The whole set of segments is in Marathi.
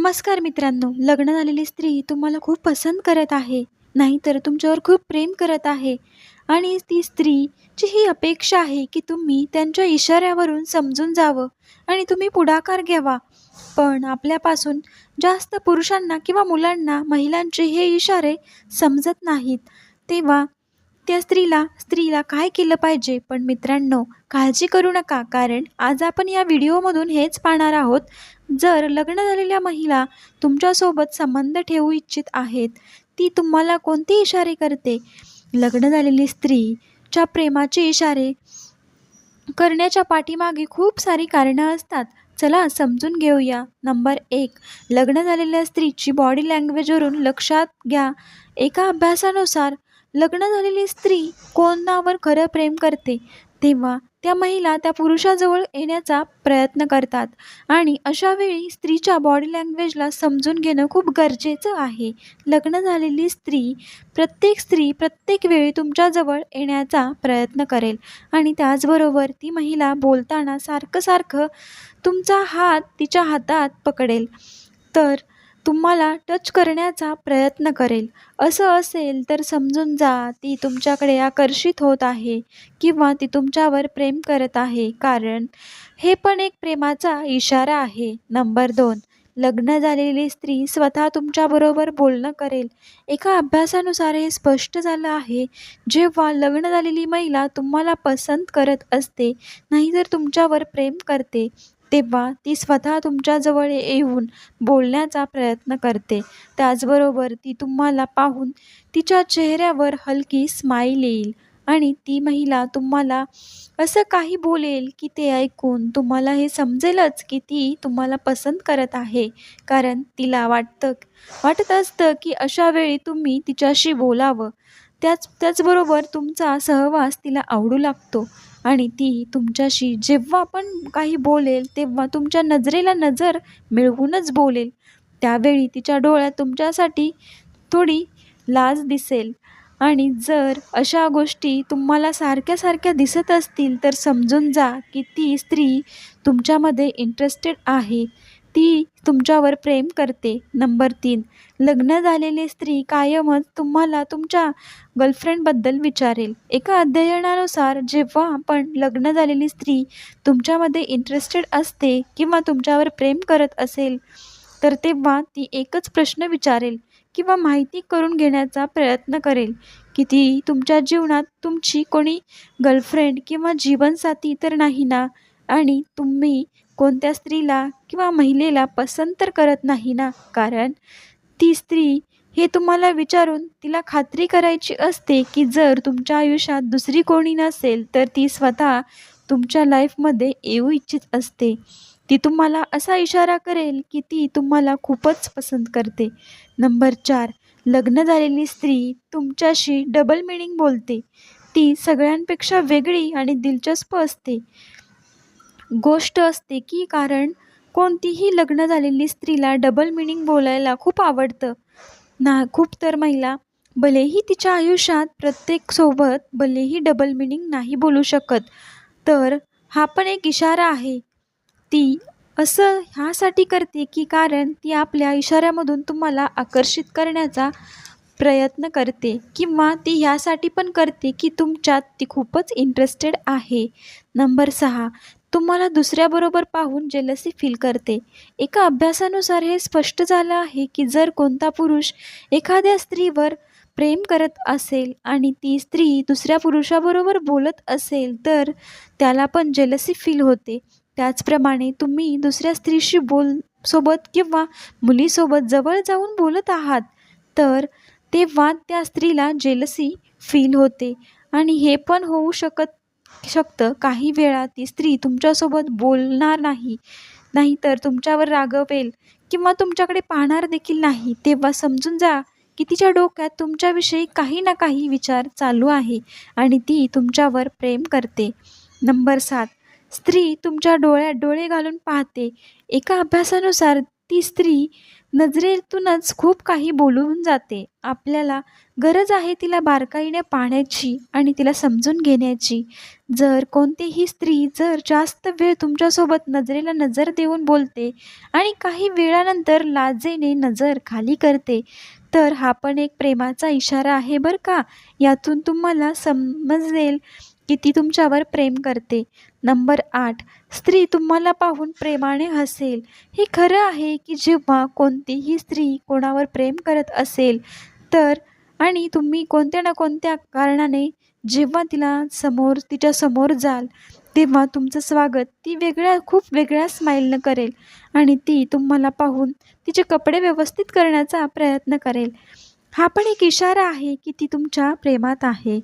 नमस्कार मित्रांनो लग्न झालेली स्त्री तुम्हाला खूप पसंत करत आहे नाहीतर तुमच्यावर खूप प्रेम करत आहे. आणि ती स्त्रीची ही अपेक्षा आहे की तुम्ही त्यांच्या इशाऱ्यावरून समजून जावं आणि तुम्ही पुढाकार घ्यावा. पण आपल्यापासून जास्त पुरुषांना किंवा मुलांना महिलांचे हे इशारे समजत नाहीत. तेव्हा त्या स्त्रीला स्त्रीला काय केलं पाहिजे? पण मित्रांनो काळजी करू नका कारण आज आपण या व्हिडिओमधून हेच पाहणार आहोत. जर लग्न झालेल्या महिला तुमच्यासोबत संबंध ठेवू इच्छित आहेत ती तुम्हाला कोणते इशारे करते? लग्न झालेली स्त्रीच्या प्रेमाचे इशारे करण्याच्या पाठीमागे खूप सारी कारणं असतात. चला समजून घेऊया. नंबर एक लग्न झालेल्या स्त्रीची बॉडी लँग्वेजवरून लक्षात घ्या. एका अभ्यासानुसार लग्न झालेली स्त्री कोणावर खरं प्रेम करते तेव्हा त्या महिला त्या पुरुषाजवळ येण्याचा प्रयत्न करतात. आणि अशा वेळी स्त्रीच्या बॉडी लँग्वेजला समजून घेणं खूप गरजेचं आहे. लग्न झालेली स्त्री प्रत्येक स्त्री प्रत्येक वेळी तुमच्याजवळ येण्याचा प्रयत्न करेल. आणि त्याचबरोबर ती महिला बोलताना सारखं सारखं तुमचा हात तिच्या हातात पकडेल. तर तुम्हाला टच करण्याचा प्रयत्न करेल. असं असेल तर समजून जा ती तुमच्याकडे आकर्षित होत आहे किंवा ती तुमच्यावर प्रेम करत आहे. कारण हे पण एक प्रेमाचा इशारा आहे. नंबर दोन लग्न झालेली स्त्री स्वतः तुमच्याबरोबर बोलणं करेल. एका अभ्यासानुसार हे स्पष्ट झालं आहे. जेव्हा लग्न झालेली महिला तुम्हाला पसंत करत असते नाहीतर तुमच्यावर प्रेम करते. तेव्हा ती स्वतः तुमच्याजवळ येऊन बोलण्याचा प्रयत्न करते. त्याचबरोबर ती तुम्हाला पाहून तिच्या चेहऱ्यावर हलकी स्माईल येईल आणि ती महिला तुम्हाला असं काही बोलेल की ते ऐकून तुम्हाला हे समजेलच की ती तुम्हाला पसंत करत आहे. कारण तिला वाटतं वाटत असतं की अशा वेळी तुम्ही तिच्याशी बोलावं. त्याच त्याचबरोबर तुमचा सहवास तिला आवडू लागतो. आणि ती तुमच्याशी जेव्हा आपण काही बोलेल तेव्हा तुमच्या नजरेला नजर मिळवूनच बोलेल. त्यावेळी तिच्या डोळ्यात तुमच्यासाठी थोडी लाज दिसेल. आणि जर अशा गोष्टी तुम्हाला सारख्या सारख्या दिसत असतील तर समजून जा की ती स्त्री तुमच्यामध्ये इंटरेस्टेड आहे. ती तुमच्यावर प्रेम करते. नंबर तीन. लग्न झालेली स्त्री कायमच तुम्हाला तुमच्या गर्लफ्रेंडबद्दल विचारेल. एका अध्ययनानुसार जेव्हा आपण लग्न झालेली स्त्री तुमच्यामध्ये इंटरेस्टेड असते किंवा तुमच्यावर प्रेम करत असेल तर तेव्हा ती एकच प्रश्न विचारेल किंवा माहिती करून घेण्याचा प्रयत्न करेल की ती तुमच्या जीवनात तुमची कोणी गर्लफ्रेंड किंवा जीवनसाथी तर नाही ना? आणि तुम्ही कोणत्या स्त्रीला किंवा महिलेला पसंत तर करत नाही ना? कारण ती स्त्री हे तुम्हाला विचारून तिला खात्री करायची असते की जर तुमच्या आयुष्यात दुसरी कोणी नसेल तर ती स्वतः तुमच्या लाईफमध्ये येऊ इच्छित असते. ती तुम्हाला असा इशारा करेल की ती तुम्हाला खूपच पसंत करते. नंबर चार लग्न झालेली स्त्री तुमच्याशी डबल मिनिंग बोलते. ती सगळ्यांपेक्षा वेगळी आणि दिलचस्प असते. गोष्ट असते की कारण कोणतीही लग्न झालेली स्त्रीला डबल मिनिंग बोलायला खूप आवडतं. ना खूप तर महिला भलेही तिच्या आयुष्यात प्रत्येकसोबत भलेही डबल मिनिंग नाही बोलू शकत तर हा पण एक इशारा आहे. ती असं ह्यासाठी करते की कारण ती आपल्या इशाऱ्यामधून तुम्हाला आकर्षित करण्याचा प्रयत्न करते किंवा ती ह्यासाठी पण करते की तुमच्यात ती खूपच इंटरेस्टेड आहे. नंबर सहा तुम्हाला दुसऱ्याबरोबर पाहून जेलसी फील करते. एका अभ्यासानुसार हे स्पष्ट झालं आहे की जर कोणता पुरुष एखाद्या स्त्रीवर प्रेम करत असेल आणि ती स्त्री दुसऱ्या पुरुषाबरोबर बोलत असेल तर त्याला पण जेलसी फील होते. त्याचप्रमाणे तुम्ही दुसऱ्या स्त्रीशी बोल सोबत किंवा मुलीसोबत जवळ जाऊन बोलत आहात तर तेव्हा त्या स्त्रीला जेलसी फील होते. आणि हे पण होऊ शकत शकतं. काही वेळा ती स्त्री तुमच्यासोबत बोलणार नाही नाहीतर तुमच्यावर रागवेल किंवा तुमच्याकडे पाहणार देखील नाही. तेव्हा समजून जा की तिच्या डोक्यात तुमच्याविषयी काही ना काही विचार चालू आहे आणि ती तुमच्यावर प्रेम करते. नंबर सात. स्त्री तुमच्या डोळ्यात डोळे घालून पाहते. एका अभ्यासानुसार ती स्त्री नजरेतूनच खूप काही बोलून जाते. आपल्याला गरज आहे तिला बारकाईने पाहण्याची आणि तिला समजून घेण्याची. जर कोणतीही स्त्री जर जास्त वेळ तुमच्यासोबत नजरेला नजर देऊन बोलते आणि काही वेळानंतर लाजेने नजर खाली करते तर हा पण एक प्रेमाचा इशारा आहे बरं का? यातून तुम्हाला समजेल की ती तुमच्यावर प्रेम करते. नंबर आठ स्त्री तुम्हाला पाहून प्रेमाने हसेल. हे खरं आहे की जेव्हा कोणतीही स्त्री कोणावर प्रेम करत असेल तर आणि तुम्ही कोणत्या ना कोणत्या कारणाने जेव्हा तिला समोर तिच्या समोर जाल तेव्हा तुमचं स्वागत ती वेगळ्या खूप वेगळ्या स्माईलनं करेल आणि ती तुम्हाला पाहून तिचे कपडे व्यवस्थित करण्याचा प्रयत्न करेल. हा पण एक इशारा आहे की ती तुमच्या प्रेमात आहे.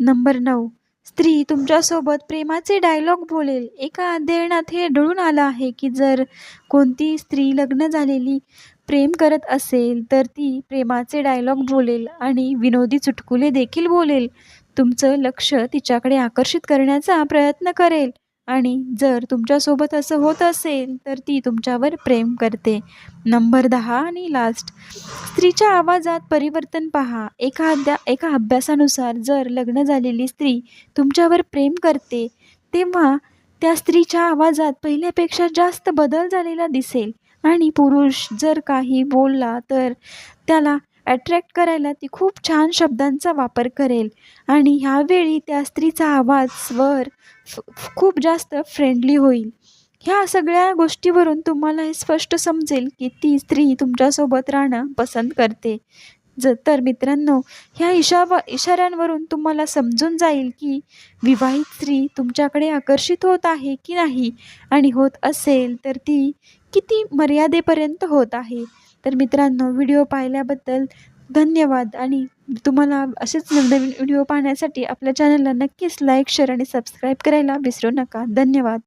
नंबर नऊ स्त्री तुमच्यासोबत प्रेमाचे डायलॉग बोलेल. एका अध्ययनात हे आढळून आलं आहे की जर कोणती स्त्री लग्न झालेली प्रेम करत असेल तर ती प्रेमाचे डायलॉग बोलेल आणि विनोदी चुटकुले देखील बोलेल. तुमचं लक्ष तिच्याकडे आकर्षित करण्याचा प्रयत्न करेल. आणि जर तुमच्यासोबत असं होत असेल तर ती तुमच्यावर प्रेम करते. नंबर दहा आणि लास्ट स्त्रीच्या आवाजात परिवर्तन पहा. एका अध्या एका अभ्यासानुसार जर लग्न झालेली स्त्री तुमच्यावर प्रेम करते तेव्हा त्या स्त्रीच्या आवाजात पहिल्यापेक्षा जास्त बदल झालेला दिसेल. आणि पुरुष जर काही बोलला तर त्याला अट्रॅक्ट करायला ती खूप छान शब्दांचा वापर करेल. आणि ह्यावेळी त्या स्त्रीचा आवाज स्वर फ- खूप जास्त फ्रेंडली होईल. ह्या सगळ्या गोष्टीवरून तुम्हाला हे स्पष्ट समजेल की ती स्त्री तुमच्यासोबत राहणं पसंत करते. ज तर मित्रांनो ह्या इशावा इशाऱ्यांवरून तुम्हाला समजून जाईल की विवाहित स्त्री तुमच्याकडे आकर्षित होत आहे की नाही. आणि होत असेल तर ती किती मर्यादेपर्यंत होत आहे. तर मित्रांनो व्हिडिओ पाहिल्याबद्दल धन्यवाद. आणि तुम्हाला असेच नवनवीन व्हिडिओ पाहण्यासाठी आपल्या चॅनलला नक्कीच लाईक शेअर आणि सबस्क्राईब करायला विसरू नका. धन्यवाद.